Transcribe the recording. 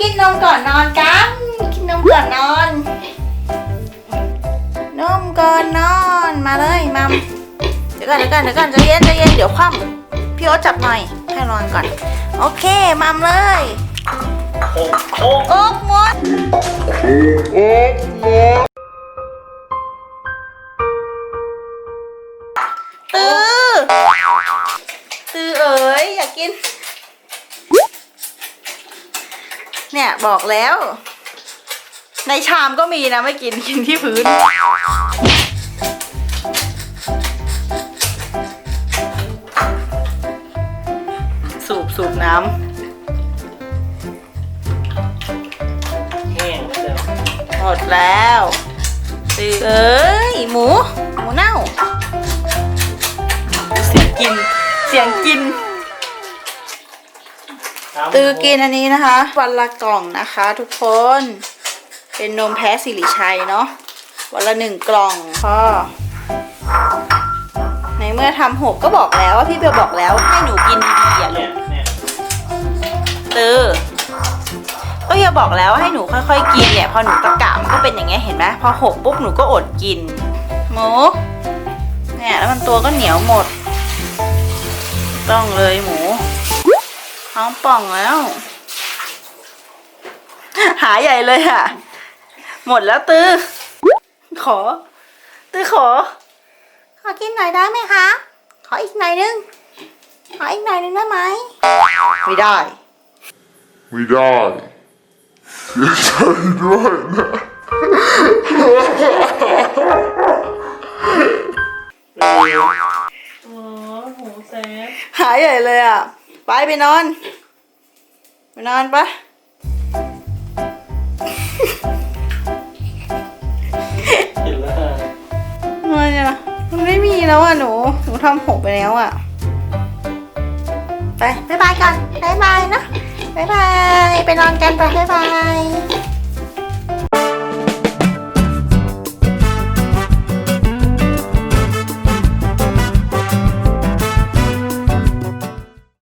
กินนมก่อนนอนกัน กินนมก่อนนอน นมก่อนนอน มาเลยมัม เดี๋ยวก่อนเดี๋ยวก่อนเดี๋ยวก่อนใจเย็นใจเย็นเดี๋ยวคว่ำพี่โอ๊ตจับหน่อย ให้นอนก่อน โอเค มัมเลยโค้งโค้งโอ๊กมดตื้อตื้อเอ๋ยอยากกิน เนี่ยบอกแล้ว ในชามก็มีนะไม่กินกินที่พื้น สูบสูบน้แห้งเหมือนเดิมำหมดแล้วตื้อเอ้ย หมู หมูเน่า เสียงกิน เสียงกิน ตือกินอันนี้นะคะ วันละกล่องนะคะ ทุกคน เป็นนมแพ้สิริชัยเนาะวันละหนึ่งกล่องพอในเมื่อทำหกก็บอกแล้วว่าพี่เบลบอกแล้วให้หนูกินดีๆอะลูเนี่ยกเนี่ยตือก็อย่าบอกแล้วว่าให้หนูค่อยๆกินเนี่ยพอหนูตะกะมันก็เป็นอย่างเงี้ยเห็นไหมพอหกปุ๊บหนูก็อดกินหมูเนี่ยแล้วมันตัวก็เหนียวหมด ต้องเลยหมู ท้องป่องแล้ว หาใหญ่เลยอะ หมดแล้วตื้อ ขอ ตื้อขอ ขอกินหน่อยได้ไหมคะ ขออีกหน่อยนึง ขออีกหน่อยนึงได้ไหม ไม่ได้ ไม่ได้เสียใจด้วยนะโอ้โหแซ่บหาใหญ่เลยอะ ไปไปนอน ไปนอนปะกินแล้วทำไมอะมันไม่มีแล้วอะหนู หนูทำหกไปแล้วอะ ไปบ๊ายบายกันบ๊ายบายนะบ๊ายบาย ไปนอนกันไปบ๊ายบาย